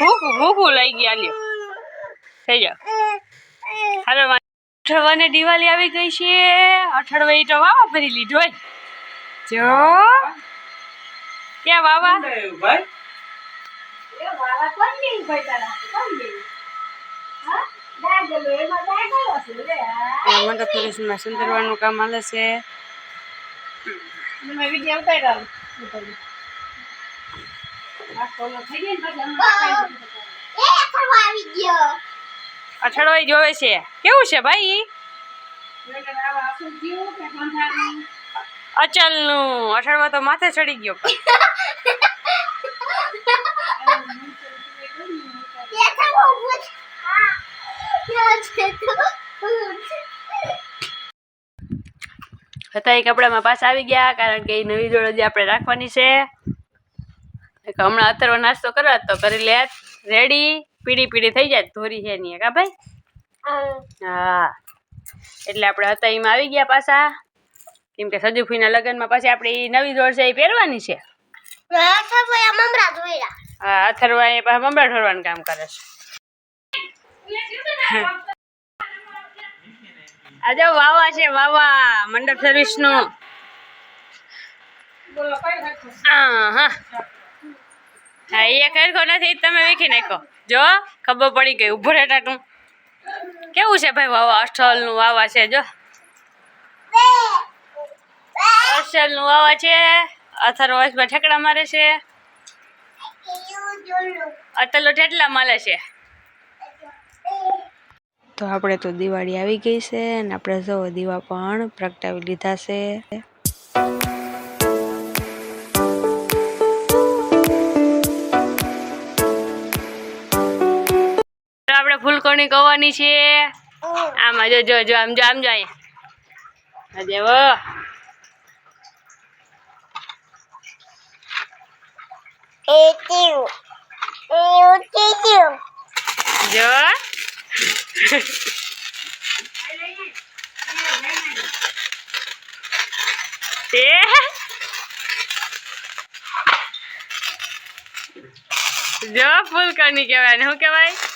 ભૂખું ભૂખું લઈ ગયા લ્યો. થઈ જાઓ. હાલો અઠવાને દિવાળી આવી ગઈ છે. અઠડવા ઈ તો વાવા ભરી લીધો હોય. જો. ક્યાં વાવા? મંડપ પોલીસમાં સુંદરવાનું કામ હાલે છે. અઠડવાઈ જોવે છે. કેવું છે ભાઈ? અચલનું અઠડવા તો માથે ચડી ગયો. હતા એ કપડામાં પાછા આવી ગયા, કારણ કે એ નવી જોડે જે આપણે રાખવાની છે. હમણાં અત્યારે નાસ્તો કરવા તો કરી લે રેડી પીડી પીડી થઈ જાય ધોરી છે નહીં કા ભાઈ? હા. એટલે આપણે હતા એમાં આવી ગયા પાછા. કેમ કે સજુફીના લગ્નમાં પાછી આપણે નવી જોડ છે એ પહેરવાની છે. હા અથર્વા એ મમરા ઠરવાનું કામ કરે છે. આજે વાવા છે વાવા મંડપ સર્વિસનું. હા હા. હા, એ ખરખો નથી, તમે વીખી નાખો જો, ખબર પડી ગઈ, ઊભો રહેતા કેવું છે ભાઈ વાવા અષ્ટલનું વાવા છે, જો. અષ્ટલનું વાવા છે, અથર વોઇસમાં ઠેકડા મારે છે. અટલો ઠેટલા માલે છે. તો આપણે તો દિવાળી આવી ગઈ છે, અને આપણે જો દીવા પણ પ્રગટાવી લીધા છે. આપણે કરવાની છે. આમાં જો જો જો, આમ જો આમ જો અહીંયા. હજે વો જો. ફૂલ જો ફૂલકણી કહેવાય ને, શું કહેવાય?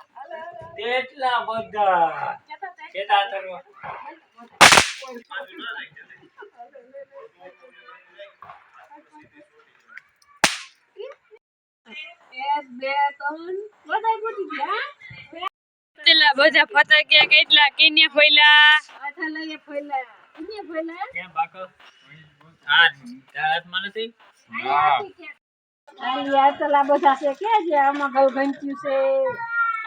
કેટલા બધા? કેટલા તરવા? કેટલા બધા ફટાક્યા કેટલા કિન્યા ફોયલા? કેમ બાકો? આ હાથમાં નથી? આ તલા બધા છે કે છે? આમાં ગલ ઘંટ્યું છે.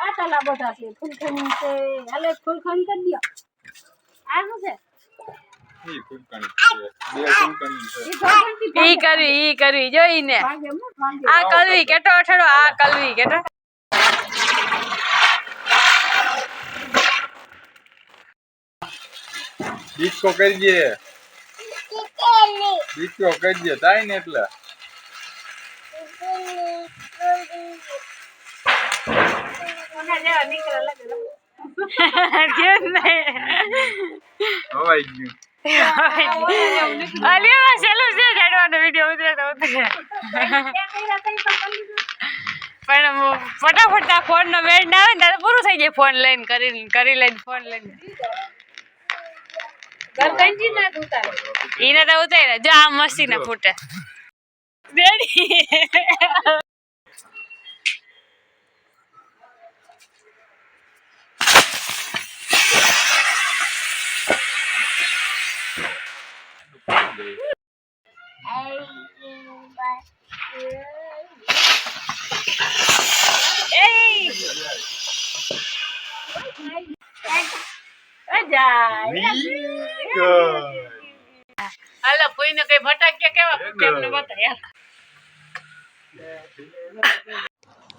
આ બધા છે ફૂલખણી છે હાલે ફૂલખણી કરી દો. આ શું છે? ઈ ફૂલકણી છે બે ફૂલકણી છે. એ ભગવંતી ઈ કરવી ઈ કરવી જોઈને ભાગે. આ કલવી કેટો અઠડો આ કલવી કેટો. ડિસ્કો કરી દે. ડિસ્કો કરી દે થાય ને એટલે. પણ ફટાફટ આ ફોન નો વેડ ના આવે ને ત્યારે પૂરું થઈ જાય ફોન લઈને કરી કરી લઈને ફોન લઈને એને તો ઉતારે જો આ મસ્તી ના ફૂટે હાલો કોઈને કઈ ફટાક્યા કેવા ફૂટે એમને બતાય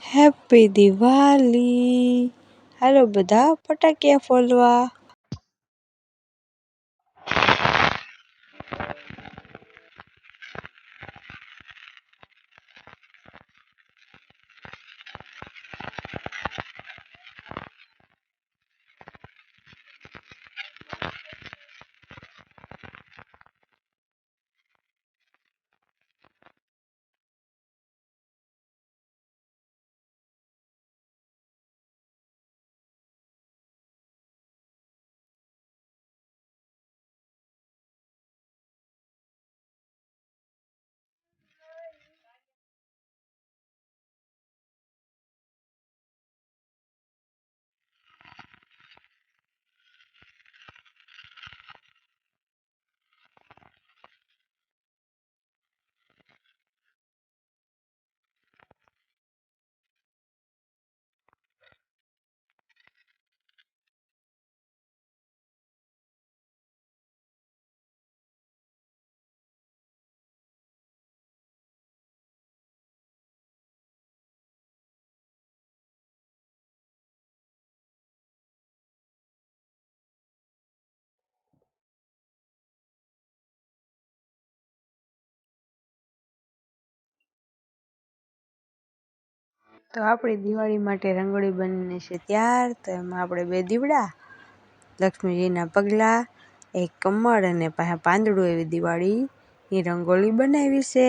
હેપી દિવાળી હાલો બધા ફટાકિયા ફોડવા તો આપણી દિવાળી માટે રંગોળી બનીને છે ત્યાર, તો એમાં આપણે બે દીવડા, લક્ષ્મીજીના પગલાં, એક કમળ અને પાંદડું એવી દિવાળીની રંગોળી બનાવી છે.